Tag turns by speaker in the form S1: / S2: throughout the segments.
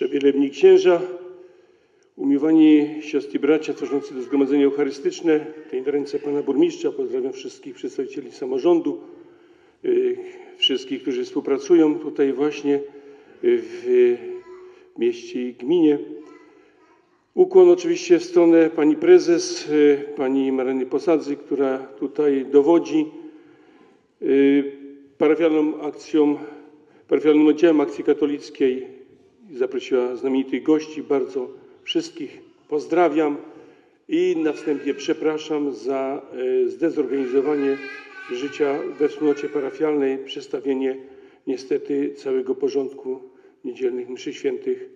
S1: Przewielebni księża, umiłowani siostry bracia tworzący to zgromadzenie eucharystyczne, tej ręce pana burmistrza, pozdrawiam wszystkich przedstawicieli samorządu, y, wszystkich, którzy współpracują tutaj właśnie y, w mieście i gminie. Ukłon oczywiście w stronę pani prezes, y, pani Mareny Posadzy, która tutaj dowodzi parafialną akcją, parafialnym oddziałem akcji katolickiej. Zaprosiła znamienitych gości, bardzo wszystkich pozdrawiam i na wstępie przepraszam za y, zdezorganizowanie życia we wspólnocie parafialnej, przestawienie niestety całego porządku niedzielnych mszy świętych.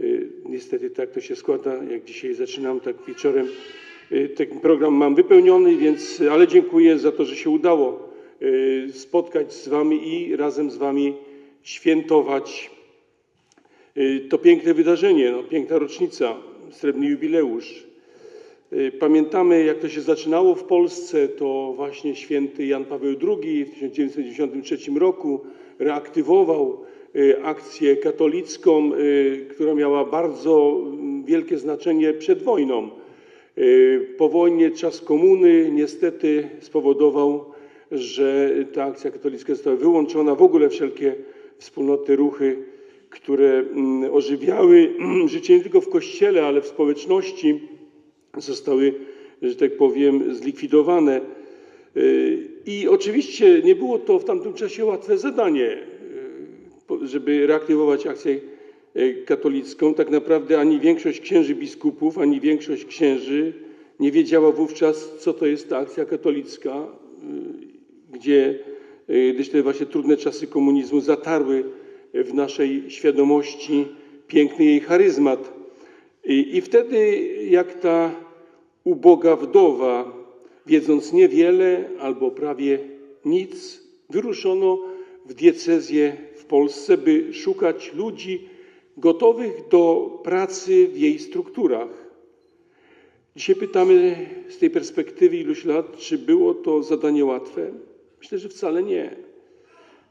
S1: Y, Niestety tak to się składa, jak dzisiaj zaczynam, tak wieczorem y, ten program mam wypełniony, więc, ale dziękuję za to, że się udało spotkać z Wami i razem z Wami świętować to piękne wydarzenie, no, piękna rocznica, srebrny jubileusz. Y, Pamiętamy, jak to się zaczynało w Polsce, to właśnie święty Jan Paweł II w 1993 roku reaktywował y, akcję katolicką, y, która miała bardzo mm, wielkie znaczenie przed wojną. Y, Po wojnie czas komuny niestety spowodował, że ta akcja katolicka została wyłączona. W ogóle wszelkie wspólnoty, ruchy, które mm, ożywiały życie nie tylko w kościele, ale w społeczności, zostały, że tak powiem, zlikwidowane. Y, I oczywiście nie było to w tamtym czasie łatwe zadanie, y, żeby reaktywować akcję y, katolicką. Tak naprawdę ani większość księży biskupów, ani większość księży nie wiedziała wówczas, co to jest ta akcja katolicka, gdzie, gdyż te właśnie trudne czasy komunizmu zatarły w naszej świadomości piękny jej charyzmat. I, I wtedy, jak ta uboga wdowa, wiedząc niewiele albo prawie nic, wyruszono w diecezję w Polsce, by szukać ludzi gotowych do pracy w jej strukturach. Dzisiaj pytamy z tej perspektywy iluś lat, czy było to zadanie łatwe? Myślę, że wcale nie.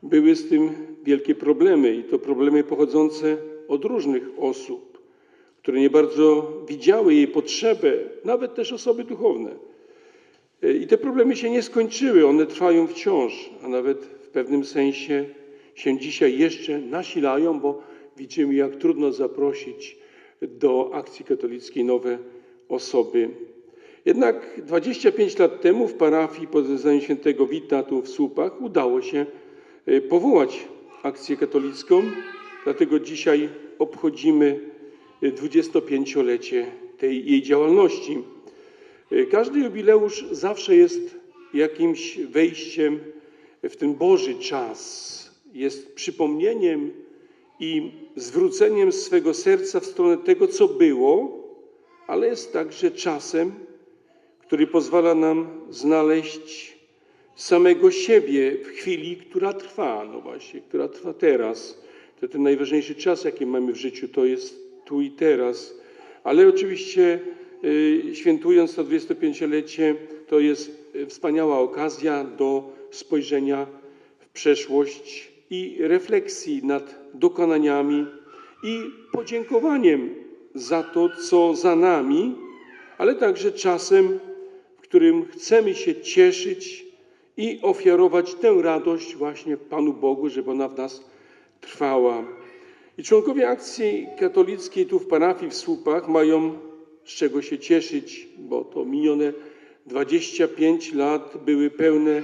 S1: Były z tym wielkie problemy i to problemy pochodzące od różnych osób które nie bardzo widziały jej potrzebę, nawet też osoby duchowne. I te problemy się nie skończyły, one trwają wciąż, a nawet w pewnym sensie się dzisiaj jeszcze nasilają, bo widzimy, jak trudno zaprosić do akcji katolickiej nowe osoby. Jednak 25 lat temu w parafii pod wezwaniem świętego Wita tu w Słupach udało się powołać akcję katolicką, dlatego dzisiaj obchodzimy 25-lecie tej jej działalności. Każdy jubileusz zawsze jest jakimś wejściem w ten Boży czas, jest przypomnieniem i zwróceniem swego serca w stronę tego, co było, ale jest także czasem, który pozwala nam znaleźć samego siebie w chwili, która trwa, no właśnie, która trwa teraz. To ten najważniejszy czas, jaki mamy w życiu, to jest tu i teraz. Ale oczywiście y, świętując to 25-lecie, to jest wspaniała okazja do spojrzenia w przeszłość i refleksji nad dokonaniami i podziękowaniem za to, co za nami, ale także czasem, w którym chcemy się cieszyć i ofiarować tę radość właśnie Panu Bogu, żeby ona w nas trwała. I członkowie akcji katolickiej tu w parafii w Słupach mają z czego się cieszyć, bo to minione 25 lat były pełne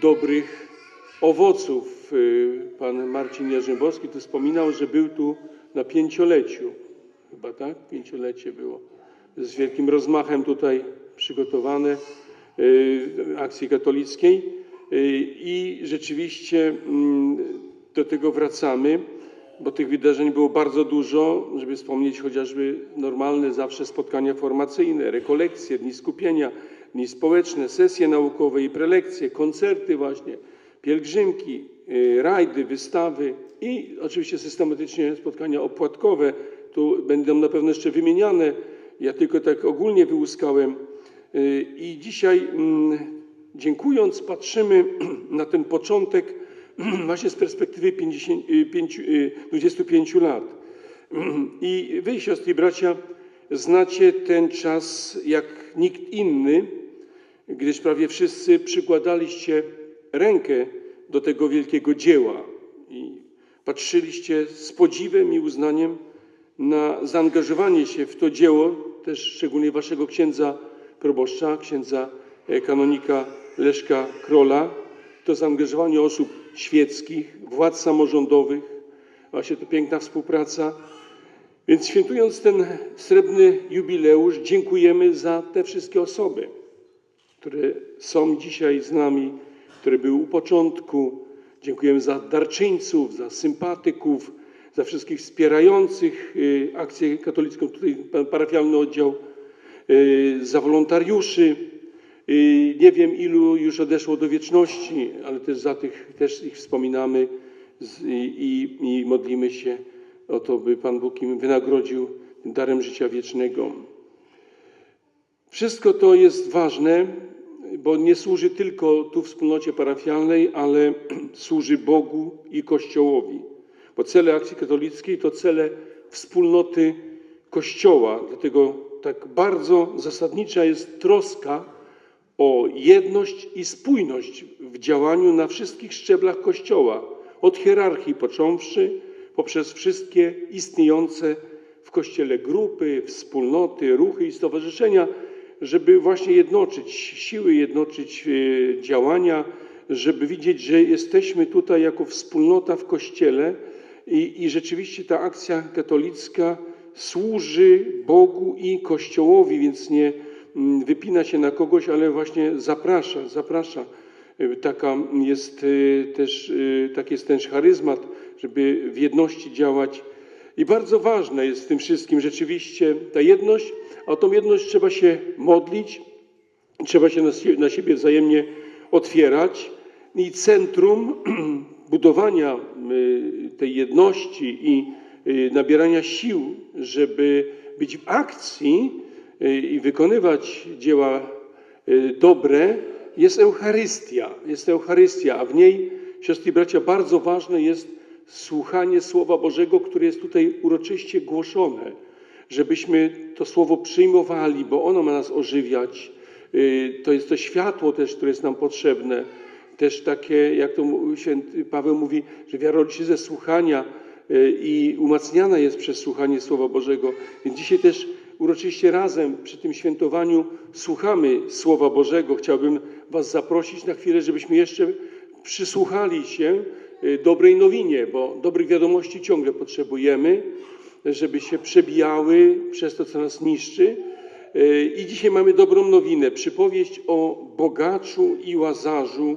S1: dobrych owoców. Pan Marcin Jarzębowski tu wspominał, że był tu na pięcioleciu. Chyba tak? Pięciolecie było. Z wielkim rozmachem tutaj przygotowane akcji katolickiej. Y, I rzeczywiście mm, do tego wracamy bo tych wydarzeń było bardzo dużo, żeby wspomnieć chociażby normalne zawsze spotkania formacyjne, rekolekcje, dni skupienia, dni społeczne, sesje naukowe i prelekcje, koncerty właśnie, pielgrzymki, y, rajdy, wystawy i oczywiście systematycznie spotkania opłatkowe. Tu będą na pewno jeszcze wymieniane. Ja tylko tak ogólnie wyłuskałem. Y, I dzisiaj mm, dziękując patrzymy na ten początek właśnie z perspektywy 50, y, pięciu- y, 25 lat. I wy, siostry i bracia, znacie ten czas jak nikt inny, gdyż prawie wszyscy przykładaliście rękę do tego wielkiego dzieła i patrzyliście z podziwem i uznaniem na zaangażowanie się w to dzieło, też szczególnie waszego księdza proboszcza, księdza e, kanonika Leszka Krola, to zaangażowanie osób świeckich, władz samorządowych, właśnie to piękna współpraca. Więc świętując ten srebrny jubileusz, dziękujemy za te wszystkie osoby, które są dzisiaj z nami, które były u początku. Dziękujemy za darczyńców, za sympatyków, za wszystkich wspierających y, akcję katolicką, tutaj parafialny oddział, za wolontariuszy. Y, Nie wiem, ilu już odeszło do wieczności, ale też za tych też ich wspominamy i, i modlimy się o to, by Pan Bóg im wynagrodził darem życia wiecznego. Wszystko to jest ważne, bo nie służy tylko tu wspólnocie parafialnej, ale służy Bogu i Kościołowi. Bo cele akcji katolickiej to cele wspólnoty Kościoła. Dlatego tak bardzo zasadnicza jest troska o jedność i spójność w działaniu na wszystkich szczeblach Kościoła, od hierarchii począwszy, poprzez wszystkie istniejące w Kościele grupy, wspólnoty, ruchy i stowarzyszenia, żeby właśnie jednoczyć siły, jednoczyć e, działania, żeby widzieć, że jesteśmy tutaj jako wspólnota w Kościele i, i rzeczywiście ta akcja katolicka służy Bogu i Kościołowi, więc nie mm, wypina się na kogoś, ale właśnie zaprasza, zaprasza. Y, Taka jest y, też, y, taki jest też charyzmat, żeby w jedności działać. I bardzo ważne jest w tym wszystkim rzeczywiście ta jedność, a tą jedność trzeba się modlić, trzeba się na sie- na siebie wzajemnie otwierać. I centrum budowania tej jedności i nabierania sił, żeby być w akcji y, i wykonywać dzieła y, dobre, jest Eucharystia. Jest Eucharystia, a w niej, siostry i bracia, bardzo ważne jest słuchanie Słowa Bożego, które jest tutaj uroczyście głoszone, żebyśmy to Słowo przyjmowali, bo ono ma nas ożywiać. Y, To jest to światło też, które jest nam potrzebne. Też takie, jak to święty Paweł mówi, że wiara rodzi się ze słuchania y, i umacniana jest przez słuchanie Słowa Bożego. Więc dzisiaj też uroczyście razem przy tym świętowaniu słuchamy Słowa Bożego. Chciałbym Was zaprosić na chwilę, żebyśmy jeszcze przysłuchali się y, dobrej nowinie, bo dobrych wiadomości ciągle potrzebujemy, żeby się przebijały przez to, co nas niszczy. Y, I dzisiaj mamy dobrą nowinę, przypowieść o bogaczu i łazarzu,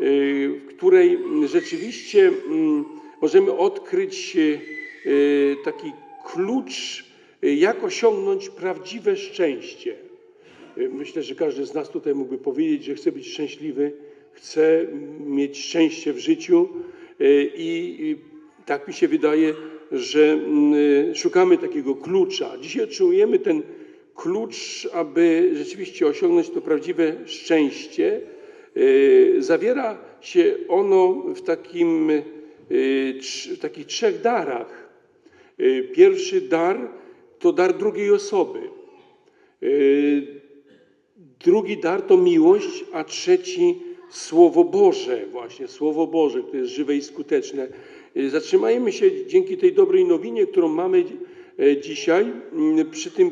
S1: y, w której rzeczywiście mm, możemy odkryć y, y, taki klucz, y, jak osiągnąć prawdziwe szczęście. Myślę, że każdy z nas tutaj mógłby powiedzieć, że chce być szczęśliwy, chce mieć szczęście w życiu i tak mi się wydaje, że mm, szukamy takiego klucza. Dzisiaj otrzymujemy ten klucz, aby rzeczywiście osiągnąć to prawdziwe szczęście. Zawiera się ono w, takim, w takich trzech darach. Y, Pierwszy dar to dar drugiej osoby. Y, Drugi dar to miłość, a trzeci Słowo Boże, właśnie Słowo Boże, które jest żywe i skuteczne. Y, Zatrzymajmy się dzięki tej dobrej nowinie, którą mamy dzisiaj, przy tym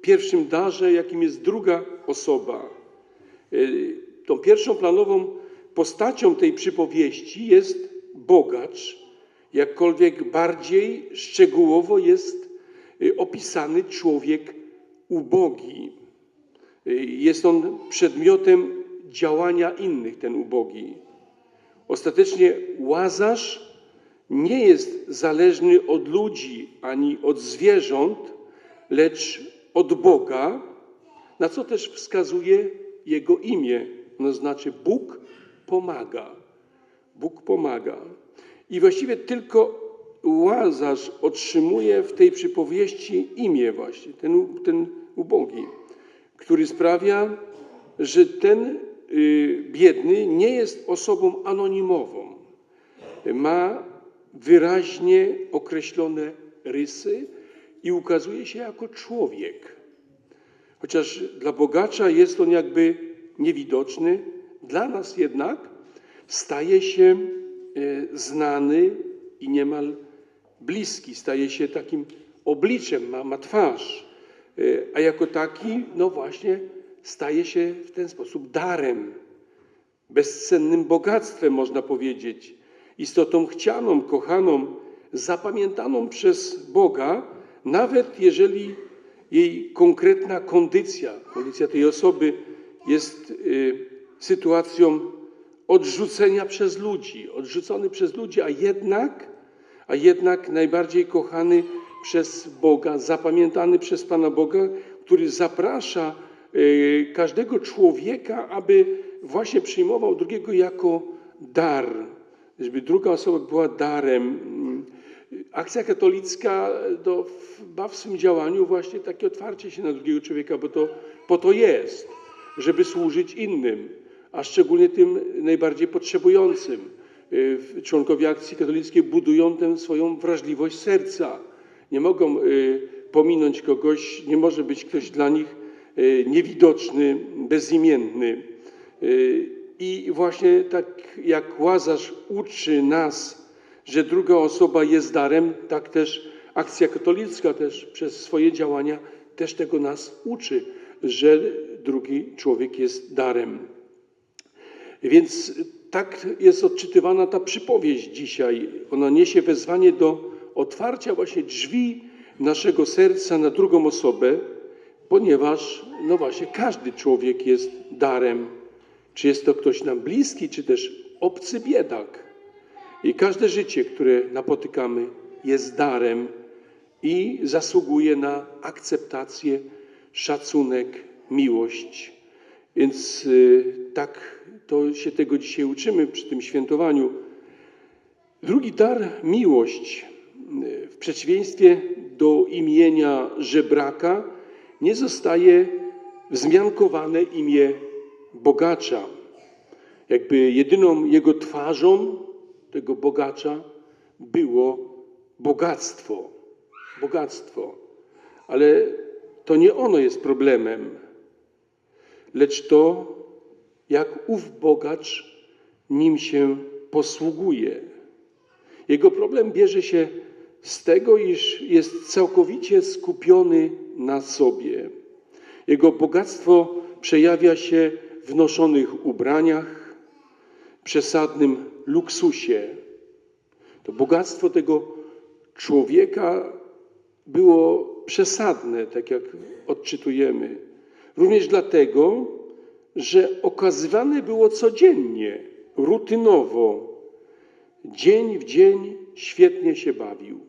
S1: pierwszym darze, jakim jest druga osoba. Y, Tą pierwszą planową postacią tej przypowieści jest bogacz, jakkolwiek bardziej szczegółowo jest y, opisany człowiek ubogi. Y, Jest on przedmiotem działania innych, ten ubogi. Ostatecznie łazarz nie jest zależny od ludzi ani od zwierząt, lecz od Boga, na co też wskazuje jego imię. Ono znaczy Bóg pomaga. Bóg pomaga. I właściwie tylko łazarz otrzymuje w tej przypowieści imię właśnie, ten, ten ubogi, który sprawia, że ten y, biedny nie jest osobą anonimową. Ma wyraźnie określone rysy i ukazuje się jako człowiek. Chociaż dla bogacza jest on jakby niewidoczny, dla nas jednak staje się e, znany i niemal bliski, staje się takim obliczem, ma, ma twarz, E, a jako taki, no właśnie, staje się w ten sposób darem, bezcennym bogactwem, można powiedzieć, istotą chcianą, kochaną, zapamiętaną przez Boga, nawet jeżeli jej konkretna kondycja, kondycja tej osoby jest y, sytuacją odrzucenia przez ludzi, odrzucony przez ludzi, a jednak, a jednak najbardziej kochany przez Boga, zapamiętany przez Pana Boga, który zaprasza y, każdego człowieka, aby właśnie przyjmował drugiego jako dar, żeby druga osoba była darem. Akcja katolicka do, ma w swym działaniu właśnie takie otwarcie się na drugiego człowieka, bo to po to jest, żeby służyć innym, a szczególnie tym najbardziej potrzebującym. Y, Członkowie akcji katolickiej budują tę swoją wrażliwość serca. Nie mogą y, pominąć kogoś, nie może być ktoś dla nich y, niewidoczny, bezimienny. I właśnie tak jak Łazarz uczy nas, że druga osoba jest darem, tak też akcja katolicka też przez swoje działania też tego nas uczy, że drugi człowiek jest darem. Więc tak jest odczytywana ta przypowieść dzisiaj. Ona niesie wezwanie do otwarcia właśnie drzwi naszego serca na drugą osobę, ponieważ no właśnie każdy człowiek jest darem. Czy jest to ktoś nam bliski, czy też obcy biedak. I każde życie, które napotykamy, jest darem i zasługuje na akceptację, szacunek, miłość. Więc y, tak to się tego dzisiaj uczymy przy tym świętowaniu. Drugi dar, miłość, w przeciwieństwie do imienia żebraka, nie zostaje wzmiankowane imię bogacza. Jakby jedyną jego twarzą tego bogacza było bogactwo. Bogactwo. Ale to nie ono jest problemem, lecz to, jak ów bogacz nim się posługuje. Jego problem bierze się z tego, iż jest całkowicie skupiony na sobie. Jego bogactwo przejawia się w noszonych ubraniach, przesadnym luksusie. To bogactwo tego człowieka było przesadne, tak jak odczytujemy. Również dlatego, że okazywane było codziennie, rutynowo, dzień w dzień świetnie się bawił.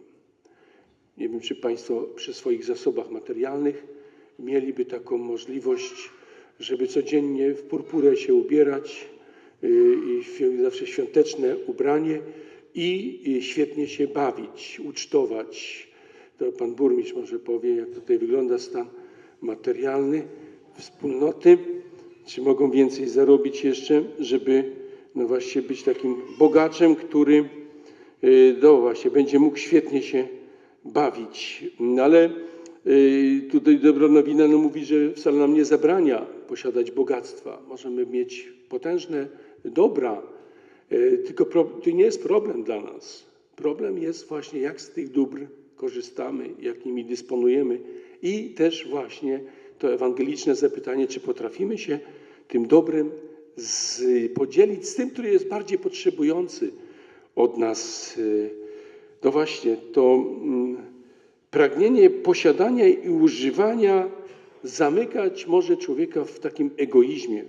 S1: Nie wiem, czy Państwo przy swoich zasobach materialnych mieliby taką możliwość, żeby codziennie w purpurę się ubierać y, i zawsze świąteczne ubranie i świetnie się bawić, ucztować. To pan burmistrz może powie, jak tutaj wygląda stan materialny wspólnoty. Czy mogą więcej zarobić jeszcze, żeby no właśnie być takim bogaczem, który y, no właśnie będzie mógł świetnie się bawić. No ale y, tutaj dobra nowina no mówi, że wcale nam nie zabrania posiadać bogactwa. Możemy mieć potężne dobra, y, tylko to nie jest problem dla nas. Problem jest właśnie, jak z tych dóbr korzystamy, jak nimi dysponujemy i też właśnie to ewangeliczne zapytanie, czy potrafimy się tym dobrem z, podzielić z tym, który jest bardziej potrzebujący od nas. No właśnie, to mm, pragnienie posiadania i używania zamykać może człowieka w takim egoizmie.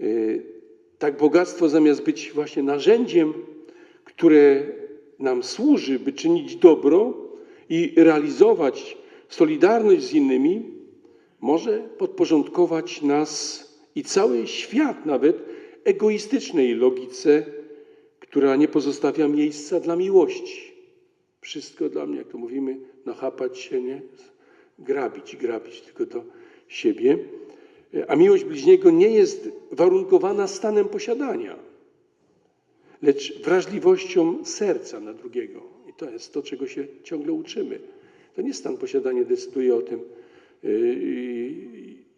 S1: Y, tak bogactwo zamiast być właśnie narzędziem, które nam służy, by czynić dobro i realizować solidarność z innymi, może podporządkować nas i cały świat nawet egoistycznej logice, która nie pozostawia miejsca dla miłości. Wszystko dla mnie, jak to mówimy, nachapać się, nie? Grabić, grabić tylko do siebie. A miłość bliźniego nie jest warunkowana stanem posiadania, lecz wrażliwością serca na drugiego. I to jest to, czego się ciągle uczymy. To nie stan posiadania decyduje o tym,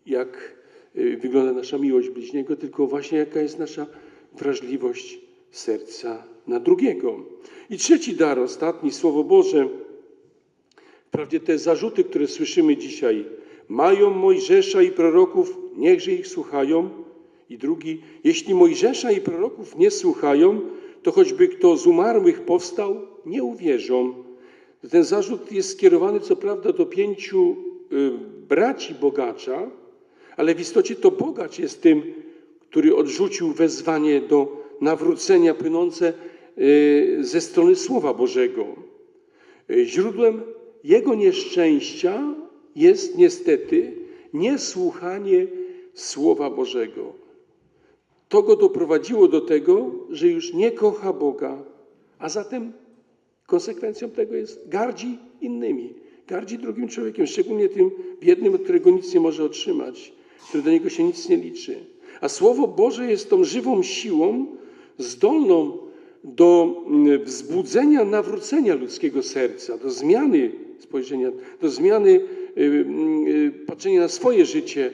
S1: jak yy, wygląda nasza miłość bliźniego, tylko właśnie jaka jest nasza wrażliwość serca na drugiego. I trzeci dar, ostatni, Słowo Boże. Wprawdzie te zarzuty, które słyszymy dzisiaj, mają Mojżesza i proroków, niechże ich słuchają. I drugi, jeśli Mojżesza i proroków nie słuchają, to choćby kto z umarłych powstał, nie uwierzą. Ten zarzut jest skierowany co prawda do pięciu y, braci bogacza, ale w istocie to bogacz jest tym, który odrzucił wezwanie do nawrócenia płynące y, ze strony Słowa Bożego. Y, Źródłem jego nieszczęścia jest niestety niesłuchanie Słowa Bożego. To go doprowadziło do tego, że już nie kocha Boga, a zatem konsekwencją tego jest gardzi innymi, gardzi drugim człowiekiem, szczególnie tym biednym, od którego nic nie może otrzymać, który do niego się nic nie liczy. A Słowo Boże jest tą żywą siłą, zdolną do mm, wzbudzenia, nawrócenia ludzkiego serca, do zmiany spojrzenia, do zmiany y, y, patrzenia na swoje życie.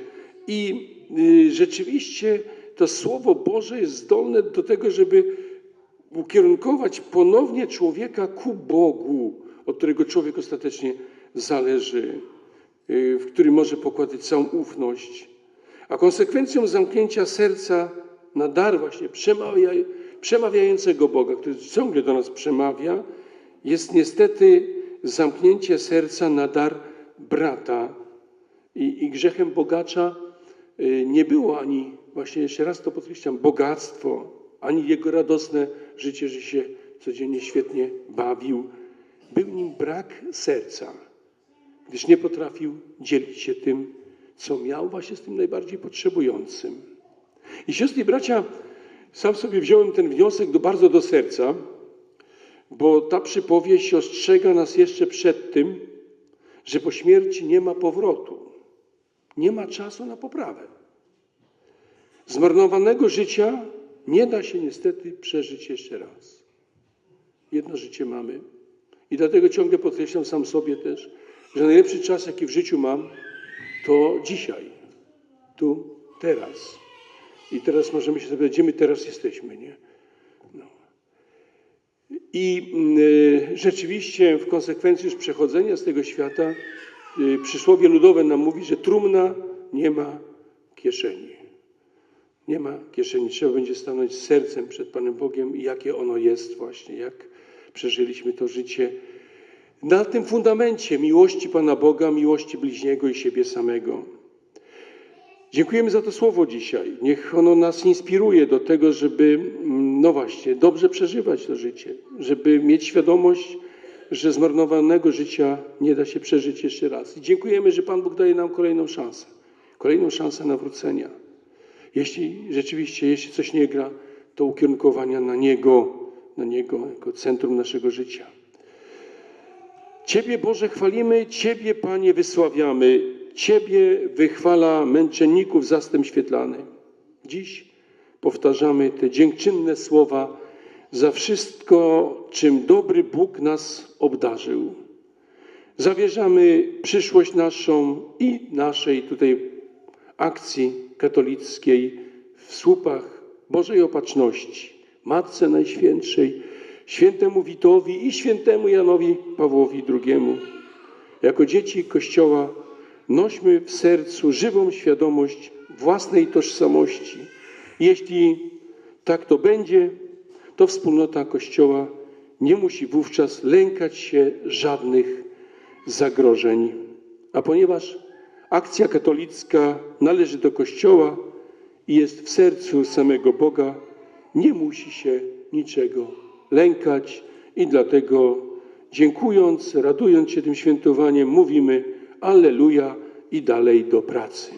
S1: I y, rzeczywiście to Słowo Boże jest zdolne do tego, żeby ukierunkować ponownie człowieka ku Bogu, od którego człowiek ostatecznie zależy, w którym może pokładać całą ufność. A konsekwencją zamknięcia serca na dar właśnie przemawia, przemawiającego Boga, który ciągle do nas przemawia, jest niestety zamknięcie serca na dar brata. I, i grzechem bogacza y, nie było ani, właśnie jeszcze raz to podkreślam, bogactwo, ani jego radosne życie, że się codziennie świetnie bawił. Był nim brak serca, gdyż nie potrafił dzielić się tym, co miał właśnie z tym najbardziej potrzebującym. I siostry i bracia, sam sobie wziąłem ten wniosek do, bardzo do serca, bo ta przypowieść ostrzega nas jeszcze przed tym, że po śmierci nie ma powrotu, nie ma czasu na poprawę. Zmarnowanego życia nie da się niestety przeżyć jeszcze raz. Jedno życie mamy. I dlatego ciągle podkreślam sam sobie też, że najlepszy czas, jaki w życiu mam, to dzisiaj, tu, teraz. I teraz możemy się zapytać, gdzie my teraz jesteśmy, nie? No. I y, rzeczywiście w konsekwencji już przechodzenia z tego świata y, przysłowie ludowe nam mówi, że trumna nie ma kieszeni. Nie ma kieszeni. Trzeba będzie stanąć z sercem przed Panem Bogiem i jakie ono jest właśnie, jak przeżyliśmy to życie na tym fundamencie miłości Pana Boga, miłości bliźniego i siebie samego. Dziękujemy za to słowo dzisiaj. Niech ono nas inspiruje do tego, żeby, mm, no właśnie, dobrze przeżywać to życie, żeby mieć świadomość, że zmarnowanego życia nie da się przeżyć jeszcze raz. I dziękujemy, że Pan Bóg daje nam kolejną szansę, kolejną szansę nawrócenia. Jeśli rzeczywiście, jeśli coś nie gra, to ukierunkowania na Niego, na Niego jako centrum naszego życia. Ciebie, Boże, chwalimy, Ciebie, Panie, wysławiamy. Ciebie wychwala męczenników zastęp świetlany. Dziś powtarzamy te dziękczynne słowa za wszystko, czym dobry Bóg nas obdarzył. Zawierzamy przyszłość naszą i naszej tutaj akcji katolickiej w słupach Bożej Opatrzności, Matce Najświętszej, świętemu Witowi i świętemu Janowi Pawłowi II. Jako dzieci Kościoła nośmy w sercu żywą świadomość własnej tożsamości. Jeśli tak to będzie, to wspólnota Kościoła nie musi wówczas lękać się żadnych zagrożeń. A ponieważ akcja katolicka należy do Kościoła i jest w sercu samego Boga, nie musi się niczego lękać i dlatego dziękując, radując się tym świętowaniem, mówimy Alleluja i dalej do pracy.